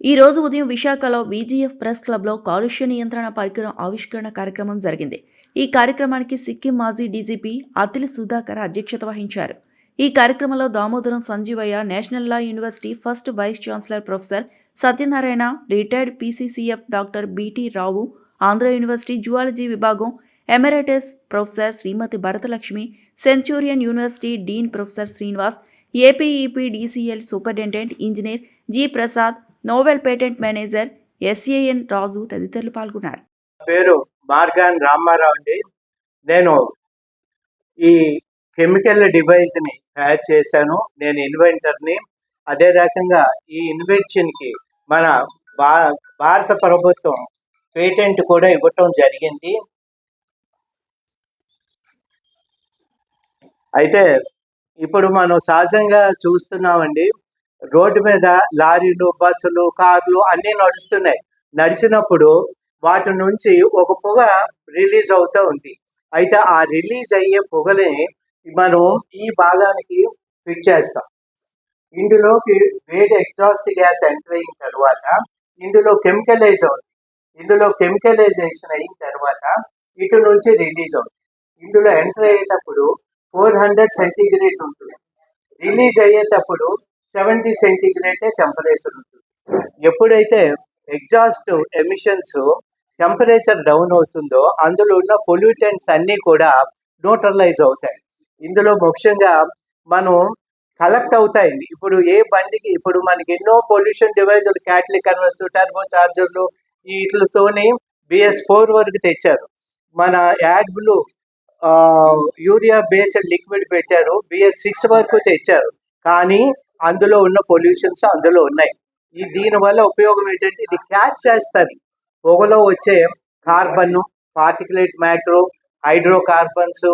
ఈ రోజు ఉదయం విశాఖలో బీజీఎఫ్ ప్రెస్ క్లబ్లో కాలుష్య నియంత్రణ పరికరం ఆవిష్కరణ కార్యక్రమం జరిగింది. ఈ కార్యక్రమానికి సిక్కిం మాజీ డీజీపీ అతిలి సుధాకర్ అధ్యక్షత వహించారు. ఈ కార్యక్రమంలో Damodaram Sanjeevaiah national law university first vice chancellor professor Satyanarayana retired PCCF doctor BT Rao Andhra university zoology విభాగం emeritus professor Srimathi Bharatalakshmi Centurion university dean professor Srinivas APEP DCL superintendent engineer G Prasad Novel patent manager SAN Raju తదితరులు పాల్గొన్నారు. పేరు Morgan Ramarao అండి. నేను ఈ chemical డివైస్ని తయారు చేశాను. నేను ఇన్వెంటర్ని. అదే రకంగా ఈ ఇన్వెన్షన్కి మన భా భారత ప్రభుత్వం పేటెంట్ కూడా ఇవ్వటం జరిగింది. అయితే ఇప్పుడు మనం సహజంగా చూస్తున్నామండి. రోడ్డు మీద లారీలు బస్సులు కార్లు అన్నీ నడుస్తున్నాయి. నడిచినప్పుడు వాటి నుంచి ఒక పొగ రిలీజ్ అవుతూ ఉంది. అయితే ఆ రిలీజ్ అయ్యే పొగని మనం ఈ భాగానికి ఫిట్ చేస్తాం. ఇందులోకి వేడి ఎగ్జాస్ట్ గ్యాస్ ఎంటర్ అయిన తర్వాత ఇందులో కెమికలైజ్ అవుతుంది ఇందులో కెమికలైజేషన్ అయిన తర్వాత ఇటు నుంచి రిలీజ్ అవుతుంది ఇందులో ఎంటర్ అయ్యేటప్పుడు ఫోర్ హండ్రెడ్ సెంటీగ్రేడ్ ఉంటుంది. రిలీజ్ అయ్యేటప్పుడు సెవెంటీ సెంటీగ్రేడే టెంపరేచర్ ఉంటుంది. ఎప్పుడైతే ఎగ్జాస్ట్ ఎమిషన్స్ టెంపరేచర్ డౌన్ అవుతుందో అందులో ఉన్న పొల్యూటెంట్స్ అన్నీ కూడా న్యూట్రలైజ్ అవుతాయి. ఇందులో ముఖ్యంగా మనం కలెక్ట్ అవుతాయండి. ఇప్పుడు ఏ బండికి ఇప్పుడు మనకి ఎన్నో పొల్యూషన్ డివైజులు క్యాటలిక్ కన్వర్స్ టర్బో చార్జర్లు వీటితోని బిఎస్ ఫోర్ వరకు తెచ్చారు. మన ad blue urea based liquid పెట్టారు. బిఎస్ సిక్స్ వరకు తెచ్చారు. కానీ అందులో ఉన్న పొల్యూషన్స్ అందులో ఉన్నాయి. ఈ దీనివల్ల ఉపయోగం ఏంటంటే ఇది క్యాచ్ చేస్తుంది. పొగలో వచ్చే కార్బన్ పార్టికులేట్ మ్యాటరు హైడ్రోకార్బన్స్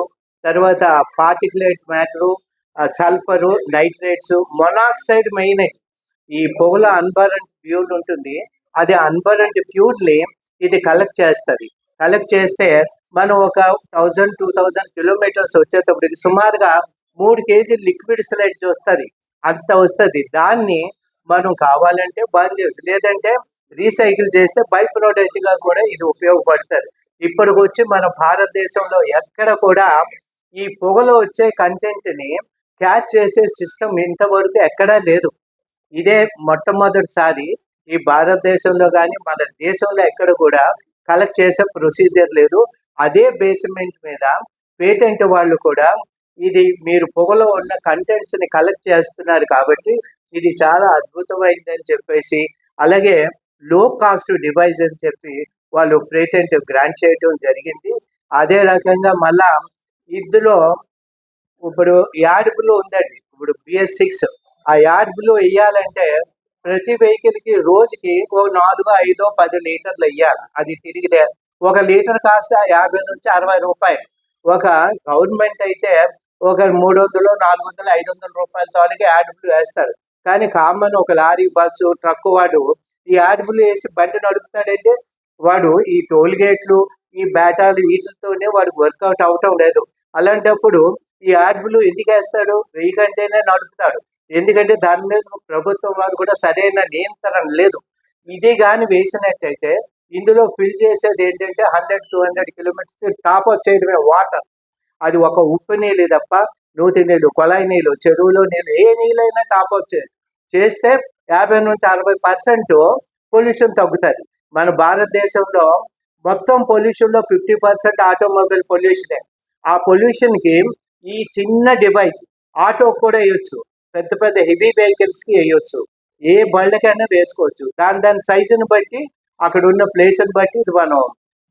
తర్వాత particulate matter sulphur nitrates monoxide main. ఈ పొగలో అన్బరెంట్ ఫ్యూల్ ఉంటుంది. అది అన్బరెంట్ ఫ్యూల్ని ఇది కలెక్ట్ చేస్తుంది. కలెక్ట్ చేస్తే మనం ఒక థౌజండ్ టూ థౌజండ్ కిలోమీటర్స్ వచ్చేటప్పటికి సుమారుగా మూడు కేజీ లిక్విడ్ స్లెడ్జ్ వస్తుంది అంత వస్తుంది. దాన్ని మనం కావాలంటే బంద్ చేసి లేదంటే రీసైకిల్ చేస్తే బై ప్రోడక్ట్గా కూడా ఇది ఉపయోగపడుతుంది. ఇప్పటికొచ్చి మన భారతదేశంలో ఎక్కడ కూడా ఈ పొగలో వచ్చే కంటెంట్ని క్యాచ్ చేసే సిస్టమ్ ఇంతవరకు ఎక్కడా లేదు. ఇదే మొట్టమొదటిసారి ఈ భారతదేశంలో కానీ మన దేశంలో ఎక్కడ కూడా కలెక్ట్ చేసే ప్రొసీజర్ లేదు. అదే బేస్మెంట్ మీద పేటెంట్ వాళ్ళు కూడా ఇది మీరు పొగలో ఉన్న కంటెంట్స్ని కలెక్ట్ చేస్తున్నారు కాబట్టి ఇది చాలా అద్భుతమైంది అని చెప్పేసి అలాగే లో కాస్ట్ డివైస్ అని చెప్పి వాళ్ళు పేటెంట్ గ్రాంట్ చేయటం జరిగింది. అదే రకంగా మళ్ళా ఇందులో ఇప్పుడు యాడ్బులో ఉందండి. ఇప్పుడు బిఎస్ సిక్స్ ఆ యాడ్బులో వేయాలంటే ప్రతి వెహికల్కి రోజుకి ఓ నాలుగు ఐదో పది లీటర్లు వేయాలి. అది తిరిగితే ఒక లీటర్ కాస్త యాభై నుంచి అరవై రూపాయలు. ఒక గవర్నమెంట్ అయితే ఒక మూడు వందలు నాలుగు వందలు ఐదు వందల రూపాయల తాలూకా యాడ్బుల్ వేస్తారు. కానీ కామన్ ఒక లారీ బస్సు ట్రక్ వాడు ఈ యాడ్బుల్ వేసి బండి నడుపుతాడంటే వాడు ఈ టోల్ గేట్లు ఈ బ్యాటాలు వీటితోనే వాడికి వర్కౌట్ అవటం లేదు. అలాంటప్పుడు ఈ యాడ్బుల్ ఎందుకు వేస్తాడు? వెయ్యి కంటేనే నడుపుతాడు. ఎందుకంటే దాని మీద ప్రభుత్వం వారు కూడా సరైన నియంత్రణ లేదు. ఇది కానీ వేసినట్టయితే ఇందులో ఫిల్ చేసేది ఏంటంటే hundred two hundred kilometres top up చేయడమే వాటర్. అది ఒక ఉప్పు నీళ్ళు తప్ప నూతి నీళ్ళు కొళాయి నీళ్ళు చెరువులో నీళ్ళు ఏ నీళ్ళైనా టాప్ అప్ చేస్తే యాభై నుంచి అరవై పర్సెంట్ పొల్యూషన్ తగ్గుతుంది. మన భారతదేశంలో మొత్తం పొల్యూషన్లో ఫిఫ్టీ పర్సెంట్ ఆటోమొబైల్ పొల్యూషనే ఆ పొల్యూషన్కి ఈ చిన్న డివైస్ ఆటో కూడా వేయొచ్చు. పెద్ద పెద్ద హెవీ వెహికల్స్కి వేయొచ్చు. ఏ బళ్ళకైనా వేసుకోవచ్చు. దాని దాని సైజుని బట్టి అక్కడ ఉన్న ప్లేస్ని బట్టి ఇది మనం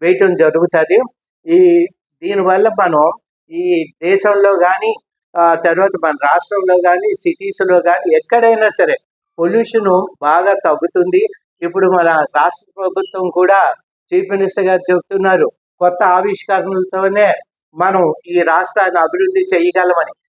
వేయటం జరుగుతుంది. ఈ దీనివల్ల మనం ఈ దేశంలో కానీ తర్వాత మన రాష్ట్రంలో కానీ సిటీస్లో కానీ ఎక్కడైనా సరే పొల్యూషన్ బాగా తగ్గుతుంది. ఇప్పుడు మన రాష్ట్ర ప్రభుత్వం కూడా చీఫ్ మినిస్టర్ గారు చెప్తున్నారు కొత్త ఆవిష్కరణలతోనే మనం ఈ రాష్ట్రాన్ని అభివృద్ధి చేయగలమని.